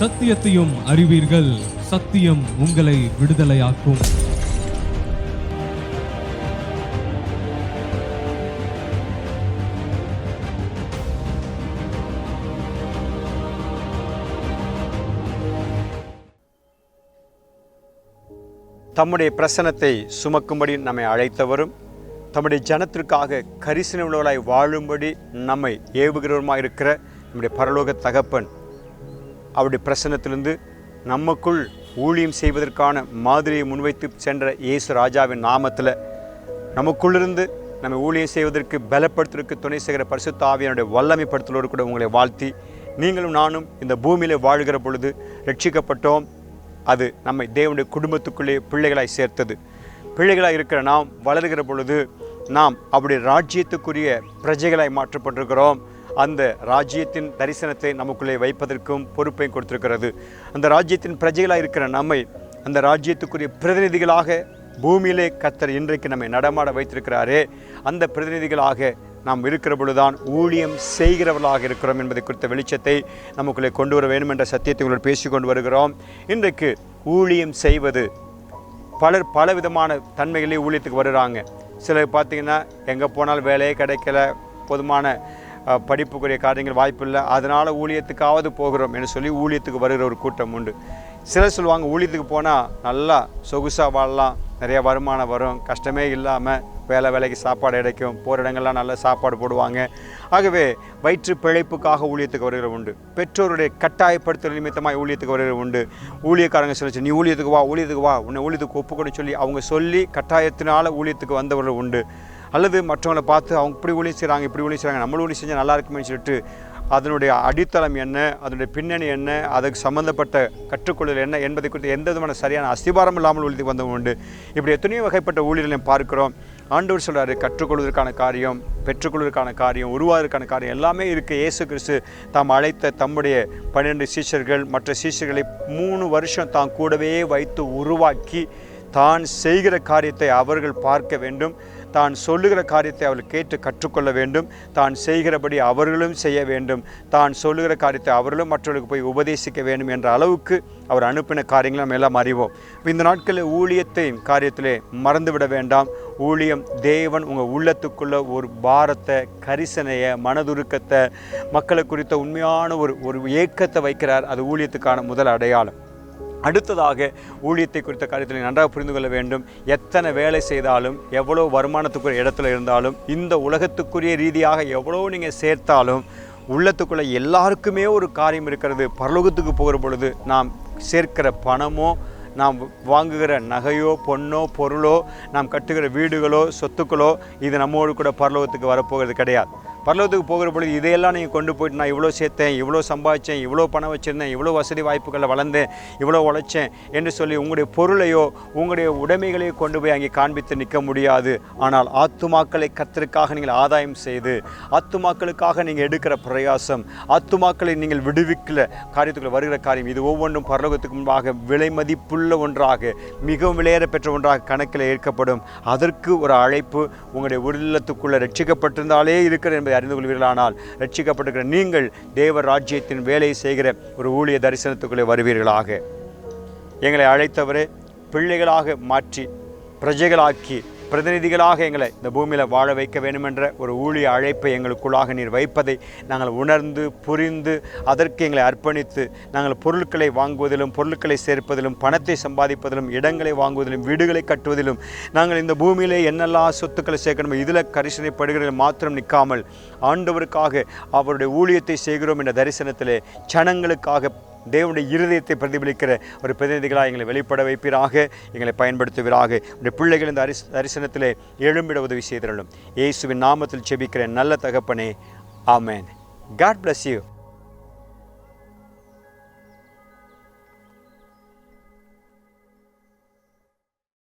சத்தியத்தையும் அறிவீர்கள். சத்தியம் உங்களை விடுதலையாக்கும். தம்முடைய பிரசனத்தை சுமக்கும்படி நம்மை அழைத்தவரும் தம்முடைய ஜனத்திற்காக கரிசனவுள்ளவர்களாய் வாழும்படி நம்மை ஏவுகிறவருமாக இருக்கிற நம்முடைய பரலோக தகப்பன் அவருடைய பிரசன்னத்திலிருந்து நமக்குள் ஊழியம் செய்வதற்கான மாதிரியை முன்வைத்து சென்ற இயேசு ராஜாவின் நாமத்தில் நமக்குள்ளிருந்து நம்ம ஊழியம் செய்வதற்கு பலப்படுத்துவதற்கு துணை செய்கிற பரிசுத்தாவியனுடைய வல்லமைப்படுத்தலோடு கூட உங்களை வாழ்த்தி நீங்களும் நானும் இந்த பூமியில் வாழ்கிற பொழுது ரட்சிக்கப்பட்டோம். அது நம்மை தேவனுடைய குடும்பத்துக்குள்ளே பிள்ளைகளாய் சேர்த்தது. பிள்ளைகளாக இருக்கிற நாம் வளர்கிற பொழுது நாம் அவருடைய ராஜ்யத்துக்குரிய பிரஜைகளாய் மாற்றப்பட்டிருக்கிறோம். அந்த ராஜ்யத்தின் தரிசனத்தை நமக்குள்ளே வைப்பதற்கும் பொறுப்பையும் கொடுத்திருக்கிறது. அந்த ராஜ்யத்தின் பிரஜைகளாக இருக்கிற நம்மை அந்த ராஜ்யத்துக்குரிய பிரதிநிதிகளாக பூமியிலே கத்தர் இன்றைக்கு நம்மை நடமாட வைத்திருக்கிறாரே அந்த பிரதிநிதிகளாக நாம் இருக்கிற பொழுதுதான் ஊழியம் செய்கிறவர்களாக இருக்கிறோம் என்பதை குறித்த வெளிச்சத்தை நமக்குள்ளே கொண்டு வர வேண்டும் என்ற சத்தியத்தை உங்களோடு பேசிக்கொண்டு வருகிறோம். இன்றைக்கு ஊழியம் செய்வது பலர் பல விதமான தன்மைகளே ஊழியத்துக்கு வருகிறாங்க. சிலர் பார்த்திங்கன்னா எங்கே போனாலும் வேலையே கிடைக்கல போதுமான படிப்புக்குரிய காரியங்கள் வாய்ப்பில்லை. அதனால் ஊழியத்துக்காவது போகிறோம் என்று சொல்லி ஊழியத்துக்கு வருகிற ஒரு கூட்டம் உண்டு. சிலர் சொல்லுவாங்க ஊழியத்துக்கு போனால் நல்லா சொகுசாக வாழலாம். நிறைய வருமானம் வரும். கஷ்டமே இல்லாமல் வேலை வேலைக்கு சாப்பாடு கிடைக்கும். போகிற இடங்கள்லாம் நல்ல சாப்பாடு போடுவாங்க. ஆகவே வயிற்று பிழைப்புக்காக ஊழியத்துக்கு வருகிற உண்டு. பெற்றோருடைய கட்டாயப்படுத்தல் நிமித்தமாக ஊழியத்துக்கு வருகிற உண்டு. ஊழியக்காரங்க சொல்லிச்சு நீ ஊழியத்துக்கு வா ஊழியத்துக்கு வா. உன்னை ஊழியத்துக்கு ஒப்புக்கொண்டு சொல்லி அவங்க சொல்லி கட்டாயத்தினால ஊழியத்துக்கு வந்தவர்கள் உண்டு. அல்லது மற்றவங்களை பார்த்து அவங்க இப்படி ஊழியம் செய்கிறாங்க இப்படி ஊழியம் செய்கிறாங்க நம்மளும் ஊழியம் செஞ்சால் நல்லா இருக்குமே சொல்லிட்டு அதனுடைய அடித்தளம் என்ன அதனுடைய பின்னணி என்ன அதுக்கு சம்மந்தப்பட்ட கற்றுக்கொள்ளல் என்ன என்பதை குறித்து எந்த விதமான சரியான அஸ்திபாரம் இல்லாமல் ஊழியத்துக்கு வந்தவங்க உண்டு. இப்படி எத்தனையோ வகைப்பட்ட ஊழியர்களை பார்க்கிறோம். ஆண்டவர் சொல்கிறார் கற்றுக்கொள்வதற்கான காரியம் பெற்றுக்கொள்வதற்கான காரியம் உருவாவதற்கான காரியம் எல்லாமே இருக்குது இயேசு கிறிஸ்து தாம் அழைத்த தம்முடைய பன்னிரெண்டு சீஷர்கள் மற்ற சீஷர்களை மூணு வருஷம் தாம் கூடவே வைத்து உருவாக்கி தான் செய்கிற காரியத்தை அவர்கள் பார்க்க வேண்டும். தான் சொல்லுகிற காரியத்தை அவர்கள் கேட்டு கற்றுக்கொள்ள வேண்டும். தான் செய்கிறபடி அவர்களும் செய்ய வேண்டும். தான் சொல்லுகிற காரியத்தை அவர்களும் மற்றவர்களுக்கு போய் உபதேசிக்க வேண்டும் என்ற அளவுக்கு அவர் அனுப்பின காரியங்களை நம்ம எல்லாம் அறிவோம். இந்த நாட்களில் ஊழியத்தை காரியத்திலே மறந்துவிட வேண்டாம். ஊழியம் தேவன் உங்கள் உள்ளத்துக்குள்ள ஒரு பாரத்தை கரிசனையை மனதுருக்கத்தை மக்களை குறித்த உண்மையான ஒரு ஒரு ஏக்கத்தை வைக்கிறார். அது ஊழியத்துக்கான முதல் அடையாளம். அடுத்ததாக ஊழியத்தை குறித்த காரியத்தில் நன்றாக புரிந்து கொள்ள வேண்டும். எத்தனை வேலை செய்தாலும் எவ்வளோ வருமானத்துக்குரிய இடத்துல இருந்தாலும் இந்த உலகத்துக்குரிய ரீதியாக எவ்வளோ நீங்கள் சேர்த்தாலும் உள்ளத்துக்குள்ள எல்லாருக்குமே ஒரு காரியம் இருக்கிறது. பரலோகத்துக்கு போகிற பொழுது நாம் சேர்க்கிற பணமோ நாம் வாங்குகிற நகையோ பொண்ணோ பொருளோ நாம் கட்டுகிற வீடுகளோ சொத்துக்களோ இது நம்மோடு கூட பரலோகத்துக்கு வரப்போகிறது கிடையாது. பரலோகத்துக்கு போகிற பொழுது இதையெல்லாம் நீங்கள் கொண்டு போயிட்டு நான் இவ்வளோ சேர்த்தேன் இவ்வளோ சம்பாதிச்சேன் இவ்வளோ பணம் வச்சுருந்தேன் இவ்வளோ வசதி வாய்ப்புகளில் வளர்ந்தேன் இவ்வளோ உழைச்சேன் என்று சொல்லி உங்களுடைய பொருளையோ உங்களுடைய உடைமைகளையோ கொண்டு போய் அங்கே காண்பித்து நிற்க முடியாது. ஆனால் ஆத்துமாக்களை கத்திற்காக நீங்கள் ஆதாயம் செய்து ஆத்துமாக்களுக்காக நீங்கள் எடுக்கிற பிரயாசம் ஆத்துமாக்களை நீங்கள் விடுவிக்கல காரியத்துக்குள்ள வருகிற காரியம் இது ஒவ்வொன்றும் பரலோகத்துக்கு முன்பாக விலை மதிப்புள்ள ஒன்றாக மிகவும் விலையேற பெற்ற ஒன்றாக கணக்கில் ஏற்கப்படும். அதற்கு ஒரு அழைப்பு உங்களுடைய உள்ளத்துக்குள்ளே ரட்சிக்கப்பட்டிருந்தாலே இருக்கிற என்பதை அறிந்து கொள்வீர்களானால் ரட்சிக்கப்பட்டிருக்கிற நீங்கள் தேவ ராஜ்யத்தின் வேலையை செய்கிற ஒரு ஊழிய தரிசனத்துக்குள்ளே வருவீர்களாக. எங்களை அழைத்தவரே பிள்ளைகளாக மாற்றி பிரஜைகளாக்கி பிரதிநிதிகளாக எங்களை இந்த பூமியில் வாழ வைக்க வேண்டுமென்ற ஒரு ஊழிய அழைப்பை எங்களுக்குள்ளாக நீர் வைப்பதை நாங்கள் உணர்ந்து புரிந்து அதற்கு எங்களை அர்ப்பணித்து நாங்கள் பொருட்களை வாங்குவதிலும் பொருட்களை சேர்ப்பதிலும் பணத்தை சம்பாதிப்பதிலும் இடங்களை வாங்குவதிலும் வீடுகளை கட்டுவதிலும் நாங்கள் இந்த பூமியிலே என்னெல்லாம் சொத்துக்களை சேர்க்கணுமோ இதில் கரிசனைப்படுகிறதில் மாத்திரம் நிற்காமல் ஆண்டவருக்காக அவருடைய ஊழியத்தை செய்கிறோம் என்ற தரிசனத்திலே ஜனங்களுக்காக தேவனுடைய இருதயத்தை பிரதிபலிக்கிற ஒரு பிரதிநிதிகளாக எங்களை வெளிப்பட வைப்பீராக எங்களை பயன்படுத்துவீராக. உடைய பிள்ளைகள் இந்த அரிச தரிசனத்திலே எழும்பிட உதவி செய்திருளும். இயேசுவின் நாமத்தில் செபிக்கிற நல்ல தகப்பனே ஆமேன். God bless you